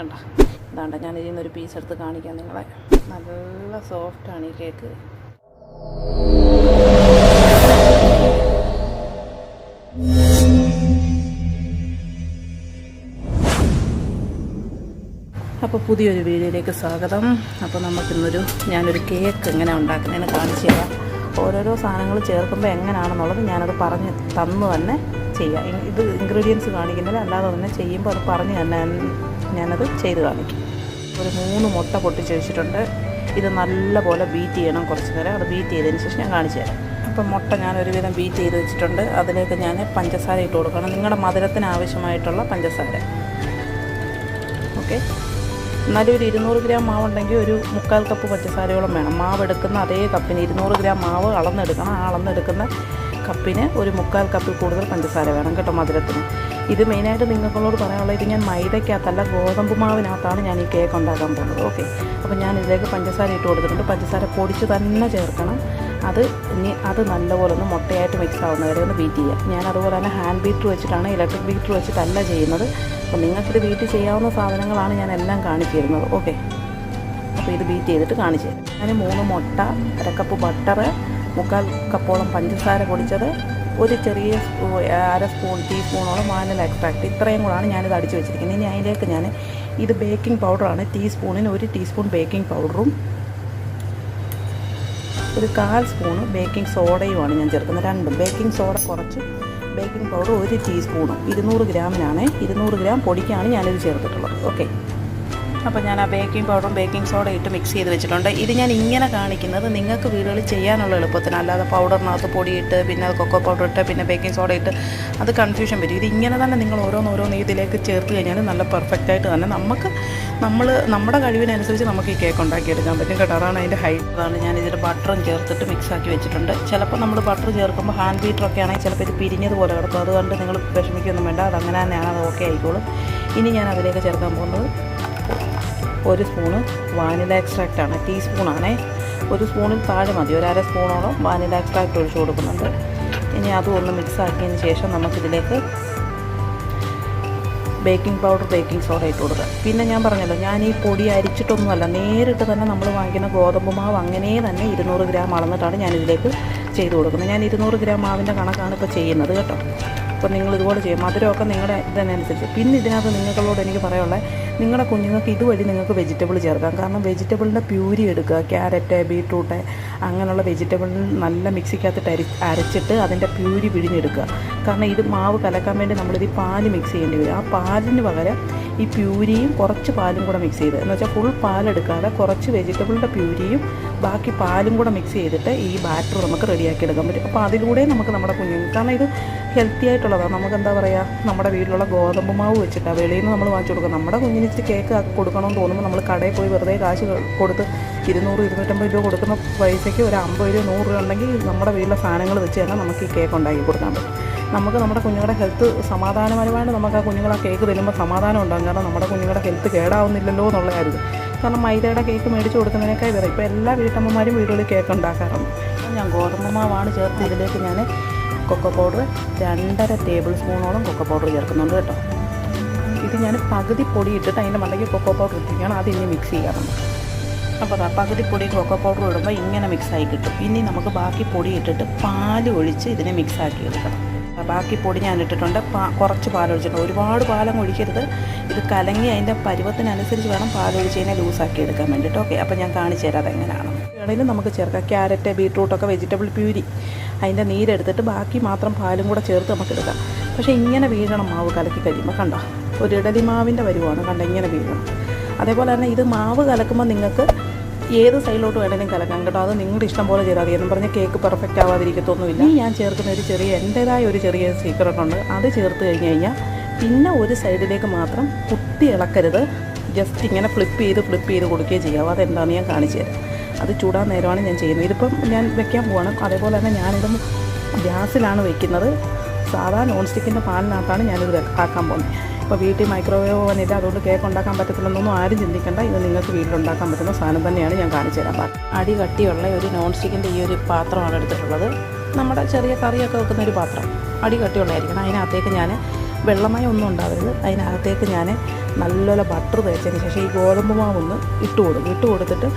കണ്ട. ഇതാണ്ട ഞാൻ ഇതിൽ നിന്നൊരു പീസ് എടുത്ത് കാണിക്കാം നിങ്ങളെ. നല്ല സോഫ്റ്റാണ് ഈ കേക്ക് അപ്പോൾ പുതിയൊരു വീഡിയോയിലേക്ക് സ്വാഗതം. അപ്പോൾ നമുക്കിന്നൊരു ഞാനൊരു കേക്ക് എങ്ങനെ ഉണ്ടാക്കുന്നതിന് കാണിച്ചു തരാം. ഓരോരോ സാധനങ്ങൾ ചേർക്കുമ്പോൾ എങ്ങനെയാണെന്നുള്ളത് ഞാനത് പറഞ്ഞ് തന്നു തന്നെ ചെയ്യാം. ഇത് ഇൻഗ്രീഡിയൻസ് കാണിക്കുന്നില്ല അല്ലാതെ തന്നെ ചെയ്യുമ്പോൾ അത് പറഞ്ഞ് തന്നെ ഞാനത് ചെയ്ത് കാണിക്കും. ഒരു മൂന്ന് മുട്ട പൊട്ടിച്ച് വെച്ചിട്ടുണ്ട്. ഇത് നല്ലപോലെ ബീറ്റ് ചെയ്യണം കുറച്ച് നേരം. അത് ബീറ്റ് ചെയ്തതിന് ശേഷം ഞാൻ കാണിച്ചു തരാം. അപ്പം മുട്ട ഞാൻ ഒരുവിധം ബീറ്റ് ചെയ്ത് വെച്ചിട്ടുണ്ട്. അതിലേക്ക് ഞാൻ പഞ്ചസാര ഇട്ട് കൊടുക്കണം. നിങ്ങളുടെ മധുരത്തിന് ആവശ്യമായിട്ടുള്ള പഞ്ചസാര. ഓക്കെ എന്നാലും ഒരു ഇരുന്നൂറ് ഗ്രാം മാവ് ഉണ്ടെങ്കിൽ ഒരു മുക്കാൽ കപ്പ് പഞ്ചസാരയോളം വേണം. മാവ് എടുക്കുന്ന അതേ കപ്പിന് ഇരുന്നൂറ് ഗ്രാം മാവ് അളന്നെടുക്കണം. ആ അളന്നെടുക്കുന്ന കപ്പിന് ഒരു മുക്കാൽ കപ്പിൽ കൂടുതൽ പഞ്ചസാര വേണം കേട്ടോ മധുരത്തിന്. ഇത് മെയിനായിട്ട് നിങ്ങളോട് പറയാനുള്ളത് ഇത് ഞാൻ മൈദയ്ക്കകത്തല്ല ഗോതമ്പ് മാവിനകത്താണ് ഞാൻ ഈ കേക്ക് ഉണ്ടാക്കാൻ പോകുന്നത്. ഓക്കെ അപ്പോൾ ഞാൻ ഇതിലേക്ക് പഞ്ചസാര ഇട്ട് കൊടുത്തിട്ടുണ്ട്. പഞ്ചസാര പൊടിച്ച് തന്നെ ചേർക്കണം. അത് ഇനി അത് നല്ലപോലെ ഒന്ന് മുട്ടയായിട്ട് മിക്സ് ആവുന്ന വരെ ഒന്ന് ബീറ്റ് ചെയ്യുക ഞാൻ അതുപോലെ തന്നെ ഹാൻഡ് ബീറ്റർ വെച്ചിട്ടാണ് ഇലക്ട്രിക് ബീറ്റർ വെച്ചിട്ടല്ല ചെയ്യുന്നത്. അപ്പോൾ നിങ്ങൾക്കിത് ബീറ്റ് ചെയ്യാവുന്ന സാധനങ്ങളാണ് ഞാൻ എല്ലാം കാണിച്ചിരുന്നത്. ഓക്കെ അപ്പോൾ ഇത് ബീറ്റ് ചെയ്തിട്ട് കാണിച്ചു ഞാൻ മൂന്ന് മുട്ട അരക്കപ്പ് ബട്ടർ മുക്കാൽ കപ്പോളം പഞ്ചസാര പൊടിച്ചത് ഒരു ചെറിയ അര സ്പൂൺ ടീസ്പൂണോളം വാനില എക്സ്ട്രാക്ട് ഇത്രയും കൂടാണ് ഞാനിത് അടിച്ച് വെച്ചിരിക്കുന്നത്. ഇനി അതിലേക്ക് ഞാൻ ഇത് ബേക്കിംഗ് പൗഡറാണ്. ടീസ്പൂണിന് ഒരു ടീസ്പൂൺ ബേക്കിംഗ് പൗഡറും ഒരു കാൽ സ്പൂണ് ബേക്കിംഗ് സോഡയുമാണ് ഞാൻ ചേർക്കുന്നത്. രണ്ടും ബേക്കിംഗ് സോഡ കുറച്ച് ബേക്കിംഗ് പൗഡർ ഒരു ടീസ്പൂണും ഇരുന്നൂറ് ഗ്രാമിനാണ്. ഇരുന്നൂറ് ഗ്രാം പൊടിക്കാണ് ഞാനിത് ചേർത്തിട്ടുള്ളത്. ഓക്കെ. അപ്പോൾ ഞാൻ ആ ബേക്കിംഗ് പൗഡറും ബേക്കിംഗ് സോഡ ഇട്ട് മിക്സ് ചെയ്ത് വെച്ചിട്ടുണ്ട്. ഇത് ഞാൻ ഇങ്ങനെ കാണിക്കുന്നത് നിങ്ങൾക്ക് വീടുകളിൽ ചെയ്യാനുള്ള എളുപ്പത്തിന്. അല്ലാതെ പൗഡറിനകത്ത് പൊടിയിട്ട് പിന്നെ അത് കൊക്കോ പൗഡർ ഇട്ട് പിന്നെ ബേക്കിംഗ് സോഡ ഇട്ട് അത് കൺഫ്യൂഷൻ വരും. ഇത് ഇങ്ങനെ തന്നെ നിങ്ങൾ ഓരോന്ന് ഓരോന്ന് ഇതിലേക്ക് ചേർത്ത് കഴിഞ്ഞാൽ നല്ല പെർഫെക്റ്റ് ആയിട്ട് തന്നെ നമുക്ക് നമ്മൾ നമ്മുടെ കഴിവിനനുസരിച്ച് നമുക്ക് ഈ കേക്ക് ഉണ്ടാക്കിയെടുക്കാൻ പറ്റും കേട്ടോ. അതാണ് അതിന്റെ ഹൈറ്റ് അതാണ് ഞാൻ ഇതിൽ ബട്ടറും ചേർത്തിട്ട് മിക്സ് ആക്കി വെച്ചിട്ടുണ്ട്. ചിലപ്പോൾ നമ്മൾ ബട്ടർ ചേർക്കുമ്പോൾ ഹാൻഡ് ബീറ്ററൊക്കെ ആണെങ്കിൽ ചിലപ്പോൾ ഇത് പിരിഞ്ഞതുപോലെ കിടക്കും. അതുകൊണ്ട് നിങ്ങൾ വിഷമിക്കൊന്നും വേണ്ട. അത് അങ്ങനെ തന്നെയാണ്. അത് ഓക്കെ ആയിക്കോളും. ഇനി ഞാൻ അതിലേക്ക് ചേർക്കാൻ പോകുന്നത് ഒരു സ്പൂണ് വാനില എക്സ്ട്രാക്റ്റ് ആണ് ടീസ്പൂണാണേ. ഒരു സ്പൂണിൽ താഴെ മതി ഒരു അര സ്പൂണോളം വാനില എക്സ്ട്രാക്റ്റ് ഒഴിച്ച് കൊടുക്കുന്നുണ്ട്. ഇനി അതും ഒന്ന് മിക്സ് ആക്കിയതിന് ശേഷം നമുക്കിതിലേക്ക് ബേക്കിംഗ് പൗഡർ ബേക്കിംഗ് സോഡ ഇട്ട് കൊടുക്കുക. പിന്നെ ഞാൻ പറഞ്ഞല്ലോ ഞാൻ ഈ പൊടി അരിച്ചിട്ടൊന്നുമല്ല നേരിട്ട് തന്നെ നമ്മൾ വാങ്ങിക്കുന്ന ഗോതമ്പ് മാവ് അങ്ങനെ തന്നെ ഇരുന്നൂറ് ഗ്രാം അളന്നിട്ടാണ് ഞാനിതിലേക്ക് ചെയ്ത് കൊടുക്കുന്നത്. ഞാൻ ഇരുന്നൂറ് ഗ്രാം മാവിന്റെ കണക്കാണ് ഇപ്പോൾ ചെയ്യുന്നത് കേട്ടോ. അപ്പോൾ നിങ്ങൾ ഇതുപോലെ ചെയ്യും. മധുരമൊക്കെ നിങ്ങളുടെ ഇതിനനുസരിച്ച് പിന്നെ ഇതിനകത്ത് നിങ്ങളോട് എനിക്ക് പറയാനുള്ളത് നിങ്ങളുടെ കുഞ്ഞുങ്ങൾക്ക് ഇതുവഴി നിങ്ങൾക്ക് വെജിറ്റബിൾ ചേർക്കാം. കാരണം വെജിറ്റബിളിന്റെ പ്യൂരി എടുക്കുക ക്യാരറ്റ് ബീട്രൂട്ട് അങ്ങനെയുള്ള വെജിറ്റബിൾ നല്ല മിക്സിക്കകത്തിട്ട് അരി അരച്ചിട്ട് അതിന്റെ പ്യൂരി പിഴിഞ്ഞെടുക്കുക. കാരണം ഇത് മാവ് കലക്കാൻ വേണ്ടി നമ്മളിത് പാൽ മിക്സ് ചെയ്യേണ്ടി വരും. ആ പാലിന് പകരം ഈ പ്യൂരിയും കുറച്ച് പാലും കൂടെ മിക്സ് ചെയ്ത്. എന്ന് വെച്ചാൽ ഫുൾ പാലെടുക്കാതെ കുറച്ച് വെജിറ്റബിളിന്റെ പ്യൂരിയും ബാക്കി പാലും കൂടെ മിക്സ് ചെയ്തിട്ട് ഈ ബാറ്റർ നമുക്ക് റെഡിയാക്കി എടുക്കാൻ പറ്റും. അപ്പോൾ അതിലൂടെ നമുക്ക് നമ്മുടെ കുഞ്ഞുങ്ങൾക്ക് കാരണം ഇത് ഹെൽത്തി ആയിട്ടുള്ളതാണ് നമുക്ക് എന്താ പറയുക നമ്മുടെ വീട്ടിലുള്ള ഗോതമ്പ് മാവ് വെച്ചിട്ടാണ് വെളിയിൽ നിന്ന് നമ്മൾ വാങ്ങിച്ചു കൊടുക്കുക നമ്മുടെ കുഞ്ഞിന് കേക്ക് കൊടുക്കണമെന്ന് തോന്നുമ്പോൾ നമ്മൾ കടയിൽ പോയി വെറുതെ കാശ് കൊടുത്ത് ഇരുന്നൂറ് ഇരുന്നൂറ്റമ്പത് രൂപ കൊടുക്കുന്ന പൈസയ്ക്ക് ഒരു അമ്പത് രൂപ നൂറ് രൂപ ഉണ്ടെങ്കിൽ നമ്മുടെ വീട്ടിലെ സാധനങ്ങൾ വെച്ച് തന്നെ നമുക്ക് ഈ കേക്ക് ഉണ്ടാക്കി കൊടുക്കാൻ പറ്റും. നമുക്ക് നമ്മുടെ കുഞ്ഞുങ്ങളുടെ ഹെൽത്ത് സമാധാനപരമായിട്ട് നമുക്ക് ആ കുഞ്ഞുങ്ങളെ കേക്ക് തരുമ്പോൾ സമാധാനം ഉണ്ടാകും. കാരണം നമ്മുടെ കുഞ്ഞുങ്ങളുടെ ഹെൽത്ത് കേടാവുന്നില്ലല്ലോ എന്നുള്ള കാര്യം കാരണം മൈദയുടെ കേക്ക് മേടിച്ച് കൊടുക്കുന്നതിനേക്കാൾ വേറെ. ഇപ്പോൾ എല്ലാ വീട്ടമ്മമാരും വീടുകളിൽ കേക്ക് ഉണ്ടാക്കാറുണ്ട്. ഞാൻ ഗോതമ്പ് മാവാണ് ചേർത്ത് ഇതിലേക്ക് ഞാൻ കൊക്കോ പൗഡർ രണ്ടര ടേബിൾ സ്പൂണോളം കൊക്കോ പൗഡർ ചേർക്കുന്നുണ്ട് കേട്ടോ. ഇത് ഞാൻ പകുതി പൊടി ഇട്ടിട്ട് അതിന്റെ മണ്ടയ്ക്ക് കൊക്കോ പൗഡർ ഇട്ടിരിക്കുകയാണ്. അത് ഇനി മിക്സ് ചെയ്യാറുണ്ട്. അപ്പോൾ ആ പകുതി പൊടി കൊക്കോ പൗഡർ ഇടുമ്പോൾ ഇങ്ങനെ മിക്സായി കിട്ടും. ഇനി നമുക്ക് ബാക്കി പൊടി ഇട്ടിട്ട് പാൽ ഒഴിച്ച് ഇതിനെ മിക്സാക്കി എടുക്കണം. ബാക്കി പൊടി ഞാൻ ഇട്ടിട്ടുണ്ട്. കുറച്ച് പാലൊഴിച്ചിട്ടുണ്ട്. ഒരുപാട് പാലം ഒഴിക്കരുത്. ഇത് കലങ്ങി അതിന്റെ പരുവത്തിനനുസരിച്ച് വേണം പാലൊഴിച്ച് കഴിഞ്ഞാൽ ലൂസാക്കി എടുക്കാൻ വേണ്ടിയിട്ട് ഓക്കെ അപ്പോൾ ഞാൻ കാണിച്ചു തരാം അതെങ്ങനെയാണ്. വേണമെങ്കിലും നമുക്ക് ചേർക്കാം. ക്യാരറ്റ് ബീട്രൂട്ടൊക്കെ വെജിറ്റബിൾ പ്യൂരി. അതിന്റെ നീരെടുത്തിട്ട് ബാക്കി മാത്രം പാലും കൂടെ ചേർത്ത് നമുക്ക് എടുക്കാം. പക്ഷേ ഇങ്ങനെ വീഴണം മാവ് കലക്കി കഴിയുമ്പോൾ കണ്ടോ? ഒരു ഇടലി മാവിന്റെ വരുവാണ്. കണ്ടോ? ഇങ്ങനെ വീഴണം. അതേപോലെ തന്നെ ഇത് മാവ് കലക്കുമ്പോൾ നിങ്ങൾക്ക് ഏത് സൈഡിലോട്ട് വേണമെങ്കിലും കലക്കാം കേട്ടോ. അത് നിങ്ങളുടെ ഇഷ്ടം പോലെ ചെയ്താൽ മതി. എന്നും പറഞ്ഞ് കേക്ക് പെർഫെക്റ്റ് ആവാതിരിക്കത്തൊന്നുമില്ല. ഇനി ഞാൻ ചേർക്കുന്ന ഒരു ചെറിയ എന്റേതായ ഒരു ചെറിയ സീക്രട്ട് ഉണ്ട്. അത് ചേർത്ത് കഴിഞ്ഞ് കഴിഞ്ഞാൽ പിന്നെ ഒരു സൈഡിലേക്ക് മാത്രം കുത്തി ഇളക്കരുത്. ജസ്റ്റ് ഇങ്ങനെ ഫ്ലിപ്പ് ചെയ്ത് ഫ്ലിപ്പ് ചെയ്ത് കൊടുക്കുകയും ചെയ്യാം. അതെന്താണെന്ന് ഞാൻ കാണിച്ചു തരാം. അത് ചൂടാൻ നേരമാണ് ഞാൻ ചെയ്യുന്നത്. ഇതിപ്പം ഞാൻ വെക്കാൻ പോവാണ്. അതേപോലെ തന്നെ ഞാനിതും ഗ്യാസിലാണ് വെക്കുന്നത്. സാധാ നോൺ സ്റ്റിക്കിന്റെ പാനിനകത്താണ് ഞാനിത് ആക്കാൻ പോകുന്നത്. ഇപ്പോൾ വീട്ടിൽ മൈക്രോവേവ് ഓവനില്ല അതുകൊണ്ട് കേക്ക് ഉണ്ടാക്കാൻ പറ്റത്തില്ലെന്നൊന്നും ആരും ചിന്തിക്കേണ്ട. ഇത് നിങ്ങൾക്ക് വീട്ടിലുണ്ടാക്കാൻ പറ്റുന്ന സാധനം തന്നെയാണ് ഞാൻ കാണിച്ചു തരാം. അടി കട്ടിയുള്ള ഒരു നോൺ സ്റ്റിക്കിന്റെ ഈ ഒരു പാത്രമാണ് എടുത്തിട്ടുള്ളത്. നമ്മുടെ ചെറിയ കറിയൊക്കെ വെക്കുന്ന ഒരു പാത്രം. അടി കട്ടിയുള്ളതായിരിക്കണം. അതിനകത്തേക്ക് ഞാൻ വെള്ളമായി ഒന്നും ഉണ്ടാവരുത്. അതിനകത്തേക്ക് ഞാൻ നല്ലപോലെ ബട്ടർ തേച്ചതിന് ശേഷം ഈ ഗോതമ്പ് മാവ് ഒന്ന് ഇട്ട് കൊടുക്കും. ഇട്ട് കൊടുത്തിട്ട്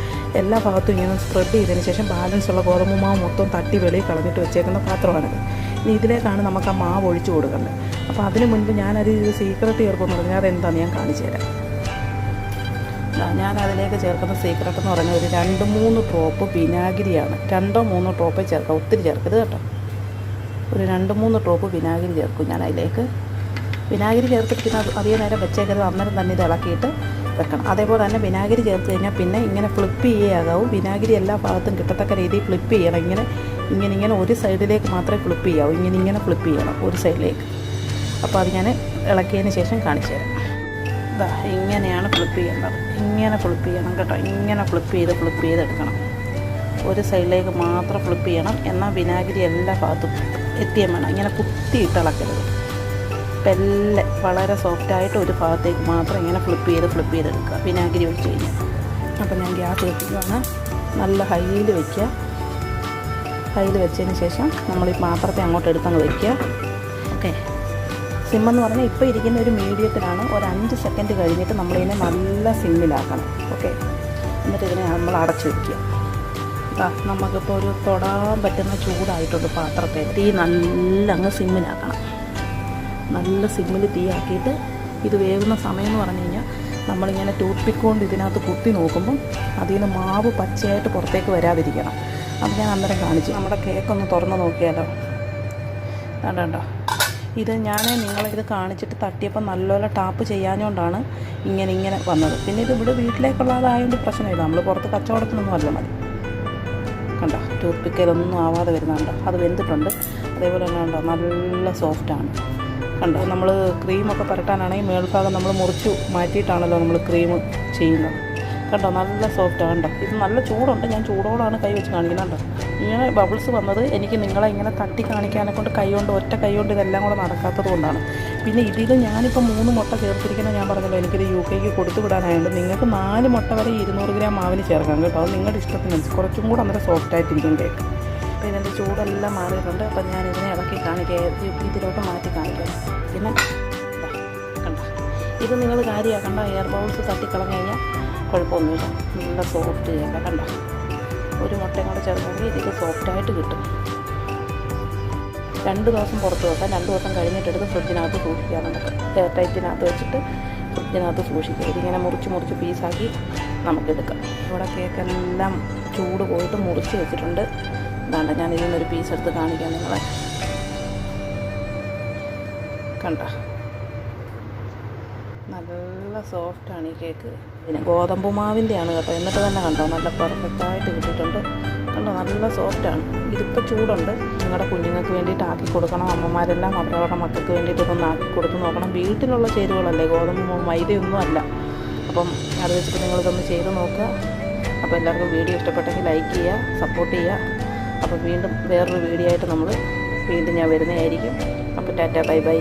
എല്ലാ ഭാഗത്തും ഇങ്ങനെ സ്പ്രെഡ് ചെയ്തതിന് ശേഷം ബാലൻസ് ഉള്ള ഗോതമ്പ് മാവ് മൊത്തം തട്ടി വെളിയിൽ കളഞ്ഞിട്ട് വെച്ചേക്കുന്ന പാത്രമാണിത് ഇനി ഇതിലേക്കാണ് നമുക്ക് ആ മാവ് ഒഴിച്ചു കൊടുക്കേണ്ടത്. അപ്പോൾ അതിന് മുൻപ് ഞാനത് സീക്രട്ട് ചേർക്കുമെന്ന് പറഞ്ഞാൽ അതെന്താണെന്ന് ഞാൻ കാണിച്ചു തരാം. ഞാൻ അതിലേക്ക് ചേർക്കുന്ന സീക്രട്ട് എന്ന് പറഞ്ഞാൽ ഒരു രണ്ട് മൂന്ന് ഡ്രോപ്പ് വിനാഗിരിയാണ്. രണ്ടോ മൂന്നോ ഡ്രോപ്പേ ചേർക്കാം. ഒത്തിരി ചേർക്കരുത് കേട്ടോ. ഒരു രണ്ട് മൂന്ന് ഡ്രോപ്പ് വിനാഗിരി ചേർക്കും ഞാൻ അതിലേക്ക് വിനാഗിരി ചേർത്തിരിക്കുന്ന അധികം നേരം വെച്ചേക്കരുത്. അന്നേരം തന്നെ ഇത് ഇളക്കിയിട്ട് വെക്കണം. അതേപോലെ തന്നെ വിനാഗിരി ചേർത്ത് കഴിഞ്ഞാൽ പിന്നെ ഇങ്ങനെ ഫ്ലിപ്പ് ചെയ്യാകാവും വിനാഗിരി എല്ലാ ഭാഗത്തും കിട്ടത്തക്ക രീതിയിൽ ഫ്ലിപ്പ് ചെയ്യണം. ഇങ്ങനെ ഇങ്ങനെ ഇങ്ങനെ ഒരു സൈഡിലേക്ക് മാത്രമേ ഫ്ലിപ്പ് ചെയ്യാവൂ. ഇങ്ങനെ ഇങ്ങനെ ഫ്ലിപ്പ് ചെയ്യണം ഒരു സൈഡിലേക്ക് അപ്പോൾ അത് ഞാൻ ഇളക്കിയതിന് ശേഷം കാണിച്ചു തരാം. ഇതാ ഇങ്ങനെയാണ് ഫ്ലിപ്പ് ചെയ്യേണ്ടത്. ഇങ്ങനെ ഫ്ലിപ്പ് ചെയ്യണം കേട്ടോ. ഇങ്ങനെ ഫ്ലിപ്പ് ചെയ്ത് ഫ്ലിപ്പ് ചെയ്തെടുക്കണം. ഒരു സൈഡിലേക്ക് മാത്രം ഫ്ലിപ്പ് ചെയ്യണം. എന്നാൽ വിനാഗിരി എല്ലാ ഭാഗത്തും എത്തിയാൽ വേണം. ഇങ്ങനെ കുത്തിയിട്ട് ഇളക്കരുത്. പെല്ലെ വളരെ സോഫ്റ്റായിട്ട് ഒരു ഭാഗത്തേക്ക് മാത്രം ഇങ്ങനെ ഫ്ലിപ്പ് ചെയ്ത് ഫ്ലിപ്പ് ചെയ്ത് എടുക്കുക വിനാഗിരി ഒഴിച്ച് കഴിഞ്ഞാൽ അപ്പോൾ ഞാൻ ഗ്യാസ് വെക്കുകയാണ് നല്ല ഹൈയിൽ വയ്ക്കുക ഹൈയിൽ വെച്ചതിന് ശേഷം നമ്മൾ ഈ പാത്രത്തെ അങ്ങോട്ട് എടുത്തങ്ങ് വയ്ക്കുക ഓക്കെ. സിമ്മെന്ന് പറഞ്ഞാൽ ഇപ്പോൾ ഇരിക്കുന്ന ഒരു മീഡിയത്തിലാണ് ഒരു അഞ്ച് സെക്കൻഡ് കഴിഞ്ഞിട്ട് നമ്മളിതിനെ നല്ല സിമ്മിലാക്കണം. ഓക്കെ. എന്നിട്ട് ഇതിനെ നമ്മൾ അടച്ചു വയ്ക്കുക നമുക്കിപ്പോൾ ഒരു തൊടാൻ പറ്റുന്ന ചൂടായിട്ടുണ്ട് പാത്രത്തെ. തീ നല്ല അങ്ങ് സിമ്മിലാക്കണം. നല്ല സിമ്മിൽ തീയാക്കിയിട്ട് ഇത് വേകുന്ന സമയം എന്ന് പറഞ്ഞു കഴിഞ്ഞാൽ നമ്മളിങ്ങനെ ടൂത്ത് ഇതിനകത്ത് കുത്തി നോക്കുമ്പം അതിൽ നിന്ന് മാവ് പച്ചയായിട്ട് പുറത്തേക്ക് വരാതിരിക്കണം. അത് ഞാൻ അന്നേരം കാണിച്ചു. നമ്മുടെ കേക്കൊന്ന് തുറന്ന് നോക്കിയാലോ? കണ്ടോ ഇത് ഞാൻ നിങ്ങളിത് കാണിച്ചിട്ട് തട്ടിയപ്പോൾ നല്ലപോലെ ടാപ്പ് ചെയ്യാഞ്ഞുകൊണ്ടാണ് ഇങ്ങനെ ഇങ്ങനെ വന്നത്. പിന്നെ ഇത് ഇവിടെ വീട്ടിലേക്കുള്ളതായതുകൊണ്ട് പ്രശ്നമില്ല. നമ്മൾ പുറത്ത് കച്ചവടത്തിനൊന്നും അല്ല മതി. കണ്ടോ? ടൂത്ത് പിക്കലൊന്നും ആവാതെ വരുന്നുണ്ട് അത് വെന്തിട്ടുണ്ട്. അതേപോലെ തന്നെ ഉണ്ടോ നല്ല സോഫ്റ്റാണ് കണ്ടോ നമ്മൾ ക്രീമൊക്കെ പുരട്ടാനാണെങ്കിൽ മേൽഭാഗം നമ്മൾ മുറിച്ചു മാറ്റിയിട്ടാണല്ലോ നമ്മൾ ക്രീം ചെയ്യുന്നത്. കണ്ടോ നല്ല സോഫ്റ്റാണ് കണ്ടോ? ഇത് നല്ല ചൂടുണ്ട്. ഞാൻ ചൂടോടാണ് കൈ വെച്ച് കാണിക്കുന്നത് കണ്ടോ? ഇങ്ങനെ ബബിൾസ് വന്നത് എനിക്ക് നിങ്ങളെ ഇങ്ങനെ തട്ടി കാണിക്കാനെ കൊണ്ട് കൈ കൊണ്ട് ഒറ്റ കൈ കൊണ്ട് ഇതെല്ലാം കൂടെ നടക്കാത്തത് കൊണ്ടാണ്. പിന്നെ ഇതിൽ ഞാനിപ്പോൾ മൂന്ന് മുട്ട ചേർത്തിരിക്കുന്നത് ഞാൻ പറഞ്ഞല്ലോ എനിക്കിത് യു കെക്ക് കൊടുത്തു വിടാനായതുകൊണ്ട് നിങ്ങൾക്ക് നാല് മുട്ട വരെ ഇരുന്നൂറ് ഗ്രാം മാവിന് ചേർക്കാം കേട്ടോ. അത് നിങ്ങളുടെ ഇഷ്ടത്തിനനുസരിച്ച് കുറച്ചും കൂടെ അന്നേരം സോഫ്റ്റ് ആയിട്ടിരിക്കും കേക്ക്. അപ്പോൾ ഇതിന്റെ ചൂടെല്ലാം മാറിയിട്ടുണ്ട്. അപ്പോൾ ഞാൻ ഇതിനെ ഇളക്കി കാണിക്കുക ഇതിലോട്ട് മാറ്റി കാണിക്കാം. പിന്നെ കണ്ട? ഇത് നിങ്ങൾ കാര്യമാക്കണ്ട എയർ ബൗൾസ് തട്ടിക്കളഞ്ഞു കഴിഞ്ഞാൽ കുഴപ്പമൊന്നുമില്ല. നല്ല സോഫ്റ്റ് കേൾക്കാം കണ്ട? ഒരു മുട്ടയും കൂടെ ചേർന്നെങ്കിൽ ഇതിൽ സോഫ്റ്റായിട്ട് കിട്ടും. രണ്ട് ദിവസം പുറത്ത് വെക്കാം. രണ്ട് ദിവസം കഴിഞ്ഞിട്ടെടുത്ത് ഫ്രിഡ്ജിനകത്ത് സൂക്ഷിക്കാം നമുക്ക് എയർ ടൈറ്റിനകത്ത് വെച്ചിട്ട് ഫ്രിഡ്ജിനകത്ത് സൂക്ഷിക്കുക. ഇതിങ്ങനെ മുറിച്ച് മുറിച്ച് പീസാക്കി നമുക്കെടുക്കാം. ഇവിടെ കേക്കെല്ലാം ചൂട് പോയിട്ട് മുറിച്ച് വെച്ചിട്ടുണ്ട്. വേണ്ട ഞാൻ ഇതിൽ നിന്നൊരു പീസ് എടുത്ത് കാണിക്കാം നിങ്ങളെ കണ്ട. നല്ല സോഫ്റ്റാണ് ഈ കേക്ക് പിന്നെ ഗോതമ്പ് മാവിന്റെയാണ് കേട്ടോ. എന്നിട്ട് തന്നെ കണ്ടോ നല്ല പെർഫെക്റ്റായിട്ട് കിട്ടിയിട്ടുണ്ട്. കണ്ടോ നല്ല സോഫ്റ്റാണ് ഇതിപ്പോൾ ചൂടുണ്ട്. നിങ്ങളുടെ കുഞ്ഞുങ്ങൾക്ക് വേണ്ടിയിട്ട് ആക്കി കൊടുക്കണം. അമ്മമാരെല്ലാം അവരവരുടെ മക്കൾക്ക് വേണ്ടിയിട്ട് ഇതൊന്ന് ആക്കി കൊടുത്ത് നോക്കണം. വീട്ടിലുള്ള ചേരുവകളല്ലേ? ഗോതമ്പ് മൈദയൊന്നും അല്ല. അപ്പം അത് വെച്ചിട്ട് നിങ്ങളിതൊന്ന് ചെയ്ത് നോക്കുക. അപ്പോൾ എല്ലാവർക്കും വീഡിയോ ഇഷ്ടപ്പെട്ടെങ്കിൽ ലൈക്ക് ചെയ്യുക സപ്പോർട്ട് ചെയ്യുക. അപ്പോൾ വീണ്ടും വേറൊരു വീഡിയോ ആയിട്ട് നമ്മൾ വീണ്ടും ഞാൻ വരുന്നതായിരിക്കും. അപ്പോൾ ടാറ്റ ബൈ ബൈ.